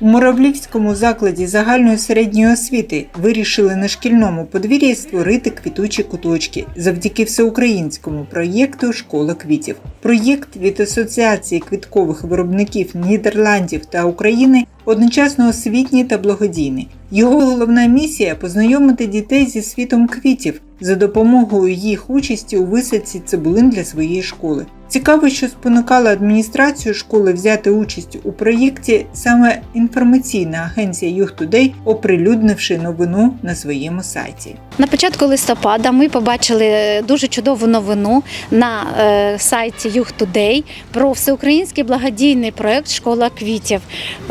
У Муравлівському закладі загальної середньої освіти вирішили на шкільному подвір'ї створити квітучі куточки завдяки всеукраїнському проєкту Школа квітів. Проєкт від Асоціації квіткових виробників Нідерландів та України одночасно освітній та благодійний. Його головна місія познайомити дітей зі світом квітів за допомогою їх участі у висадці цибулин для своєї школи. Цікаво, що спонукала адміністрацію школи взяти участь у проєкті саме інформаційна агенція Today, оприлюднивши новину на своєму сайті. На початку листопада ми побачили дуже чудову новину на е, сайті Today про всеукраїнський благодійний проект Школа квітів.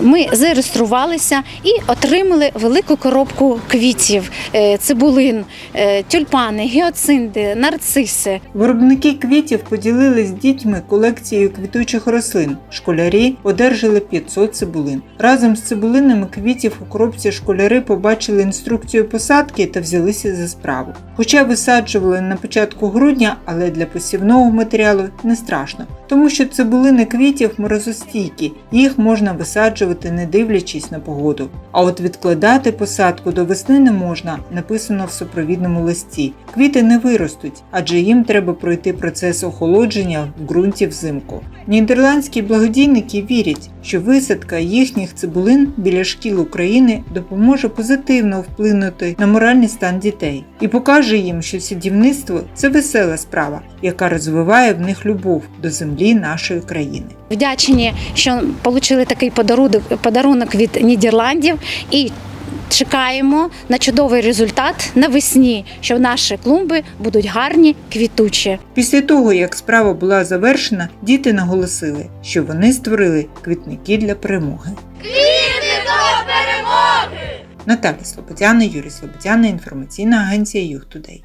Ми зареєструвалися і отримали велику коробку квітів: е, цибулин, е, тюльпани, гіоцинди, нарциси. Виробники квітів поділились з дітьми колекцією квітучих рослин. Школярі одержали 500 цибулин. Разом з цибулинами квітів у коробці школяри побачили інструкцію посадки та взялися за справу. Хоча висаджували на початку грудня, але для посівного матеріалу не страшно, тому що цибулини квітів морозостійкі, їх можна висаджувати не дивлячись на погоду. А от відкладати посадку до весни не можна, написано в супровідному листі. Квіти не виростуть, адже їм треба пройти процес охолодження в ґрунті взимку. Нідерландські благодійники вірять, що висадка їхніх цибулин біля шкіл України допоможе позитивно вплинути на моральний стан дітей і покаже їм, що садівництво це весела справа, яка розвиває в них любов до землі нашої країни. Вдячні, що отримали такий подарунок, подарунок від Нідерландів і. Чекаємо на чудовий результат навесні, що наші клумби будуть гарні, квітучі. Після того, як справа була завершена, діти наголосили, що вони створили квітники для перемоги. Квіти до перемоги! Наталя Слободяна, Юрій Слободяна, інформаційна агенція Юг Тудей.